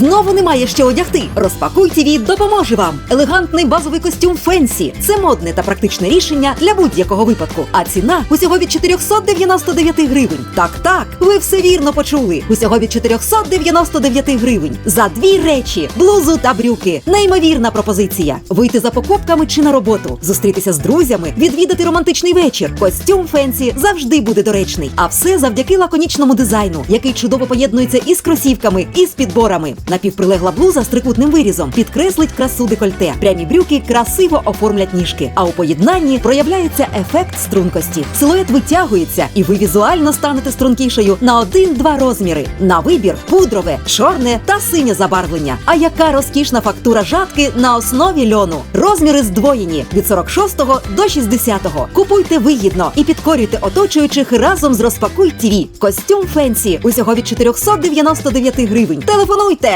Знову немає що одягти. Розпакуй ТІВІ допоможе вам. Елегантний базовий костюм Фенсі. Це модне та практичне рішення для будь-якого випадку. А ціна усього від 499 гривень. Так, так, ви все вірно почули. Усього від 499 гривень. За дві речі, блузу та брюки. Неймовірна пропозиція. Вийти за покупками чи на роботу, зустрітися з друзями, відвідати романтичний вечір. Костюм Фенсі завжди буде доречний. А все завдяки лаконічному дизайну, який чудово поєднується із кросівками, і з підборами. Напівприлегла блуза з трикутним вирізом підкреслить красу декольте. Прямі брюки красиво оформлять ніжки. А у поєднанні проявляється ефект стрункості. Силует витягується, і ви візуально станете стрункішою на один-два розміри. На вибір пудрове, чорне та синє забарвлення. А яка розкішна фактура жатки на основі льону? Розміри здвоєні від 46 до 60. Купуйте вигідно і підкорюйте оточуючих разом з розпакуй ТІВІ. Костюм Фенсі усього від 499 гривень. Телефонуйте!